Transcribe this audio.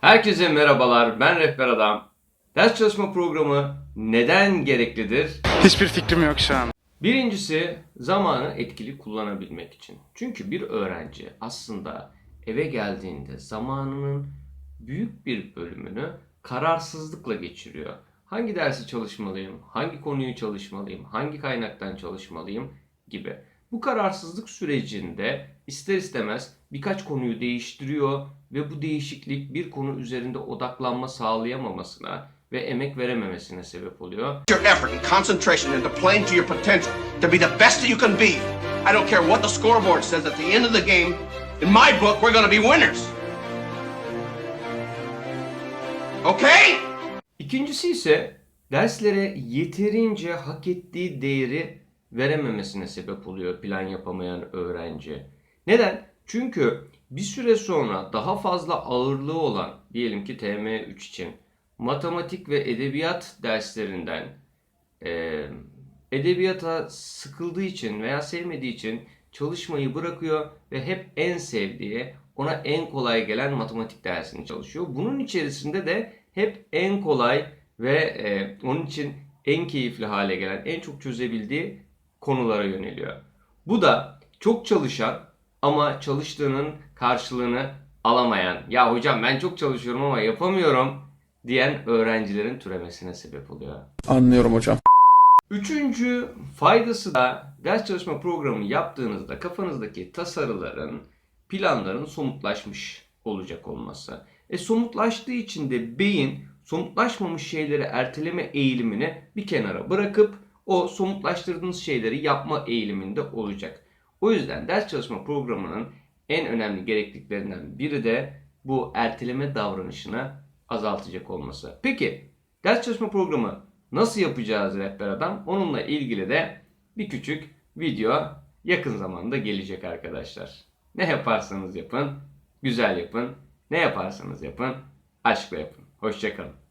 Herkese merhabalar, ben Rehber Adam. Ders çalışma programı neden gereklidir? Hiçbir fikrim yok şu an. Birincisi zamanı etkili kullanabilmek için. Çünkü bir öğrenci aslında eve geldiğinde zamanının büyük bir bölümünü kararsızlıkla geçiriyor. Hangi dersi çalışmalıyım, hangi konuyu çalışmalıyım, hangi kaynaktan çalışmalıyım gibi. Bu kararsızlık sürecinde ister istemez birkaç konuyu değiştiriyor ve bu değişiklik bir konu üzerinde odaklanma sağlayamamasına ve emek verememesine sebep oluyor. your effort and concentration into playing to your potential to be the best that you can be. I don't care what the scoreboard says at the end of the game. In my book, we're going to be winners. Okay? İkincisi ise derslere yeterince hak ettiği değeri verememesine sebep oluyor plan yapamayan öğrenci. Neden? Çünkü bir süre sonra daha fazla ağırlığı olan diyelim ki TM3 için matematik ve edebiyat derslerinden e, edebiyata sıkıldığı için veya sevmediği için çalışmayı bırakıyor ve hep en sevdiği, ona en kolay gelen matematik dersini çalışıyor. Bunun içerisinde de hep en kolay ve e, onun için en keyifli hale gelen, en çok çözebildiği konulara yöneliyor. Bu da çok çalışan ama çalıştığının karşılığını alamayan, ya hocam ben çok çalışıyorum ama yapamıyorum diyen öğrencilerin türemesine sebep oluyor. Anlıyorum hocam. Üçüncü faydası da ders çalışma programı yaptığınızda kafanızdaki tasarıların, planların somutlaşmış olacak olması. E somutlaştığı için de beyin somutlaşmamış şeyleri erteleme eğilimini bir kenara bırakıp o somutlaştırdığınız şeyleri yapma eğiliminde olacak. O yüzden ders çalışma programının en önemli gerekliliklerinden biri de bu erteleme davranışını azaltacak olması. Peki ders çalışma programı nasıl yapacağız rehber adam? Onunla ilgili de bir küçük video yakın zamanda gelecek arkadaşlar. Ne yaparsanız yapın, güzel yapın. Ne yaparsanız yapın, aşkla yapın. Hoşçakalın.